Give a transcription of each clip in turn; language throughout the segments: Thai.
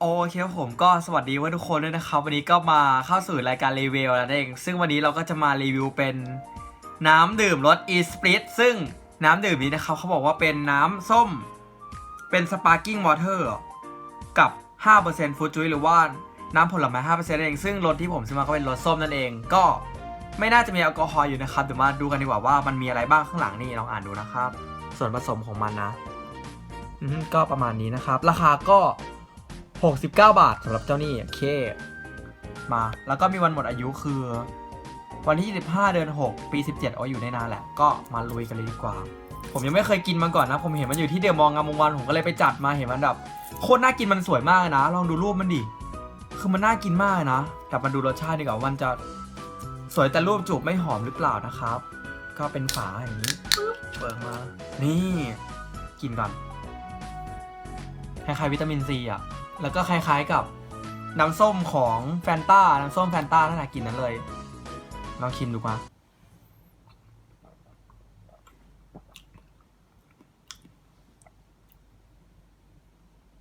โอเคครับผมก็สวัสดีว่าทุกคนด้วยนะครับ วันนี้ก็มาเข้าสู่รายการรีวิวแล้วเอง ซึ่งวันนี้เราก็จะมารีวิวเป็นน้ำดื่มรส e split ซึ่งน้ำดื่มนี้นะครับเขาบอกว่าเป็นน้ำส้ม เป็น sparkling water กับ5% fruit juice หรือว่าน้ำผลไม้5%นั่นเอง ซึ่งรสที่ผมซื้อมาก็เป็นรสส้มนั่นเอง ก็ไม่น่าจะมีแอลกอฮอล์อยู่นะครับเดี๋ยวมาดูกันดีกว่าว่ามันมีอะไรบ้างข้างหลังนี่ลองอ่านดูนะครับ ส่วนผสมของมันนะก็ประมาณนี้นะครับ ราคาก็ 69 บาทสำหรับเจ้านี่โอเค มา แล้วก็มีวันหมดอายุคือ วันที่ 25 เดือน 6 ปี 17เอาอยู่ในนานแหละ ก็มาลุยกันเลยดีกว่า ผมยังไม่เคยกินมาก่อนนะ ผมเห็นมันอยู่ที่เดอะมองงามวงวัน ผมก็เลยไปจัดมาเห็นมันแบบโคตรน่ากินมันสวยมากนะ ลองดูรูปมันดิ คือมันน่ากินมากนะแต่มาดูรสชาติดีกว่าวันจะสวยแต่รูปจูบไม่หอมหรือเปล่านะครับ ก็เป็นฝาอย่างนี้เปิดมา นี่ กินก่อนคล้ายๆวิตามินซีอะ แล้วก็คล้ายๆกับน้ำส้มของแฟนตาน้ำส้มแฟนตานั่นแหละกินนั้นเลย ลองชิมดูมา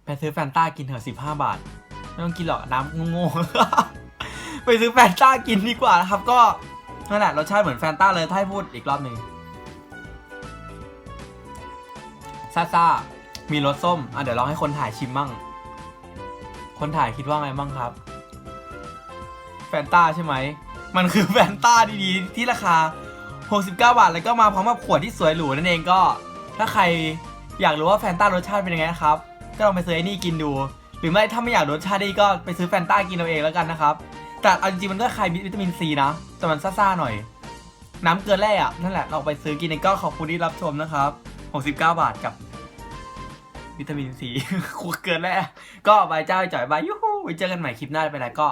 ไปซื้อแฟนต้ากินเถอะสิบห้าบาท ไม่ต้องกินหรอกน้ำโง่ๆไปซื้อแฟนต้ากินดีกว่านะครับ ก็นั่นแหละรสชาติเหมือนแฟนต้าเลยถ้าให้พูดอีกรอบหนึ่งซาซามีรสส้ม อะเดี๋ยวลองให้คนถ่ายชิมมั่ง คนถ่ายคิดว่าไงบ้างครับ แฟนตาใช่ไหม มันคือแฟนตาดีๆ ที่ราคา 69 บาท แล้วก็มาพร้อมกับขวดที่สวยหรูนั่นเองก็ ถ้าใครอยากรู้ว่าแฟนตารสชาติเป็นยังไงนะครับ ก็ลองไปซื้อไอ้นี่กินดู หรือไม่ถ้าไม่อยากรสชาติดีก็ไปซื้อแฟนตากินเอาเองแล้วกันนะครับ แต่เอาจริงๆมันก็คล้ายวิตามินซีนะ แต่มันซ่าๆหน่อย น้ำเกลือแร่อะนั่นแหละเราไปซื้อกินเองก็ขอบคุณที่รับชมนะครับ 69 บาทกับ วิตามินซีคุกเกินแล้ว ก็บายเจ้าจ่อยบายยูฮูไว้เจอกันใหม่คลิปหน้าไปแล้วก็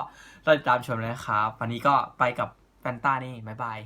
ติดตามชมเลยนะครับ วันนี้ก็ไปกับแฟนต้านี่บายบาย